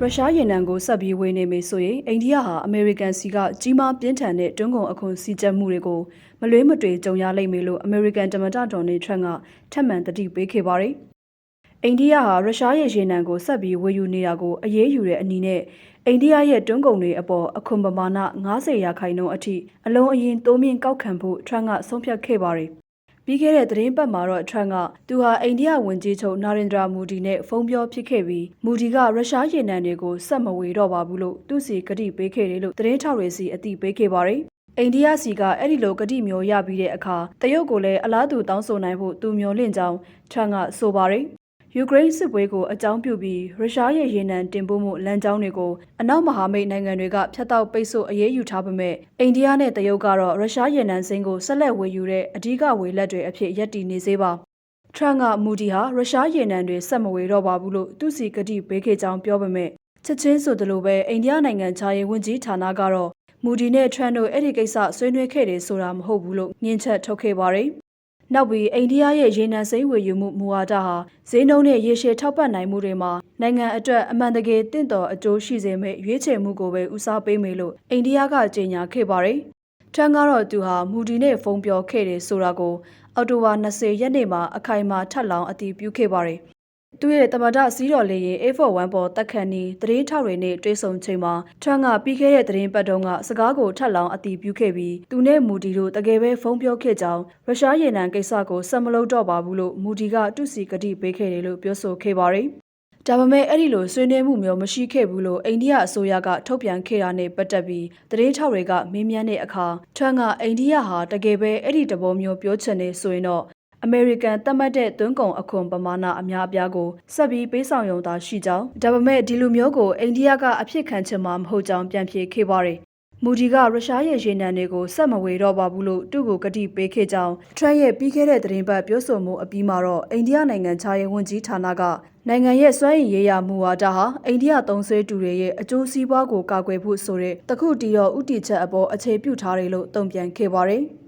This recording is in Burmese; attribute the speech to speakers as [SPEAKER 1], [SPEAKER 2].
[SPEAKER 1] ရုရှားရေနံကိုဆက်ပြီးဝေနေမယ်ဆိုရင်အိန္ဒိယဟာအမေရိကန်စီကကြီးမားပြင်းထန်တဲ့တွန်းကုန်အခွန်စီကြပ်မှုတွေကိုမလွေးမသွေကြုံရလိမ့်မယ်လို့အမေရိကန်တမန်တော်ဒေါ်နယ်ထရန့်ကထပ်မံတတိပေးခဲ့ပါတယ်။အိန္ဒိယဟာရုရှားရဲ့ရေနံကိုဆက်ပြီးဝေယူနေတာကိုအရေးယူတဲ့အနေနဲ့အိန္ဒိယရဲ့တွန်းကုန်တွေအပေါ်အခွန်ပမာဏ90ရာခိုင်နှုန်းအထိအလုံးအရင်တိုးမြင့်ကောက်ခံဖို့ထရန့်ကဆုံးဖြတ်ခဲ့ပါတယ်။ ပြီးခဲ့တဲ့သတင်းပတ်မှာတော့ထရန့်ကသူဟာအိန္ဒိယဝန်ကြီးချုပ်နာရင်ဒရာမူဒီနဲ့ဖုန်းပြောဖြစ်ခဲ့ပြီးမူဒီကရုရှားရေနံတွေကိုဆက်မဝေတော့ပါဘူးလို့သူစီကတိပေးခဲ့တယ်လို့သတင်းထောက်တွေစီအသိပေးခဲ့ပါတယ်။အိန္ဒိယစီကအဲ့ဒီလိုကတိမျိုးရပြီးတဲ့အခါတရုတ်ကိုလည်းအလားတူတောင်းဆိုနိုင်ဖို့သူမျှော်လင့်ကြောင်းထရန့်ကဆိုပါတယ်။ ယူကရိန်းစစ်ပွဲကိုအကြောင်းပြုပြီးရုရှားရဲ့ရေနံတင်ပို့မှုလမ်းကြောင်းတွေကိုအနောက်မဟာမိတ်နိုင်ငံတွေကဖျက်တောက်ပိတ်ဆို့အရေးယူထားပေမဲ့အိန္ဒိယနဲ့တရုတ်ကတော့ရုရှားရေနံစိမ်းကိုဆက်လက်ဝယ်ယူတဲ့အဓိကဝယ်လက်တွေအဖြစ်ရပ်တည်နေသေးပါထရန့်ကမူဒီဟာရုရှားရေနံတွေဆက်မဝေတော့ပါဘူးလို့သူစီကတိပေးခဲ့ကြောင်းပြောပေမဲ့ချက်ချင်းဆိုသလိုပဲအိန္ဒိယနိုင်ငံခြားရေးဝန်ကြီးဌာနကတော့မူဒီနဲ့ထရန့်တို့အဲ့ဒီကိစ္စဆွေးနွေးခဲ့တယ်ဆိုတာမဟုတ်ဘူးလို့ညှင်းချက်ထုတ်ခဲ့ပါတယ်။ နောက်ပြီးအိန္ဒိယရဲ့ရေနံစိမ်းဝယ်ယူမှုမူဝါဒဟာဈေးနှုန်းနဲ့ရေရှည်ထောက်ပံ့နိုင်မှုတွေမှာနိုင်ငံအတွက်အမှန်တကယ်တင့်တော်အကျိုးရှိစေမယ့်ရွေးချယ်မှုကိုပဲဦးစားပေးမယ်လို့အိန္ဒိယကကြေညာခဲ့ပါတယ်။ထရန့်ကတော့သူဟာမူဒီနဲ့ဖုန်းပြောခဲ့တယ်ဆိုတာကိုအော်တိုဝါ20ရက်နေ့မှာအခိုင်အမာထပ်လောင်းအတည်ပြုခဲ့ပါတယ်။ သူရဲ့တမဒစီးတော်လေးရင် A41 ပေါ်တက်ခန့်နီသတင်းထောက်တွေနဲ့တွေ့ဆုံချိန်မှာထရန့်ကပြီးခဲ့တဲ့သတင်းပတ်တုန်းကစကားကိုထပ်လောင်းအတည်ပြုခဲ့ပြီးသူနဲ့မူဒီတို့တကယ်ပဲဖုန်းပြောခဲ့ကြောင်းရုရှားရေနံကိစ္စကိုဆက်မလုပ်တော့ပါဘူးလို့မူဒီကသူစီကတိပေးခဲ့တယ်လို့ပြောဆိုခဲ့ပါတယ်။ဒါပေမဲ့အဲ့ဒီလိုဆွေးနွေးမှုမျိုးမရှိခဲ့ဘူးလို့အိန္ဒိယအစိုးရကထုတ်ပြန်ခဲ့တာနဲ့ပတ်သက်ပြီးသတင်းထောက်တွေကမေးမြန်းတဲ့အခါထရန့်ကအိန္ဒိယဟာတကယ်ပဲအဲ့ဒီတဘောမျိုးပြောချင်နေဆိုရင်တော့ အမေရိကန်သတ်မှတ်တဲ့သွင်းကုန်အခွန်ပမာဏအများအပြားကိုဆက်ပြီးပေးဆောင်ရုံသာရှိကြောင်းဒါပေမဲ့ဒီလိုမျိုးကိုအိန္ဒိယကအဖြစ်ခံချင်မှာမဟုတ်ကြောင်းပြန်ဖြေခဲ့ပါတယ်မူဒီကရုရှားရဲ့ရေနံတွေကိုဆက်မဝေတော့ပါဘူးလို့သူ့ကိုကတိပေးခဲ့ကြောင်းထရန့်ရဲ့ပြီးခဲ့တဲ့သတင်းပတ်ပြောဆိုမှုအပြီးမှာတော့အိန္ဒိယနိုင်ငံခြားရေးဝန်ကြီးဌာနကနိုင်ငံရဲ့စွမ်းရည်ရေးရာမူဝါဒဟာအိန္ဒိယသုံးဆွဲတူတွေရဲ့အကျိုးစီးပွားကိုကာကွယ်ဖို့ဆိုတဲ့တခုတည်တော့ဥတီချက်အပေါ်အခြေပြုထားတယ်လို့တုံ့ပြန်ခဲ့ပါတယ်။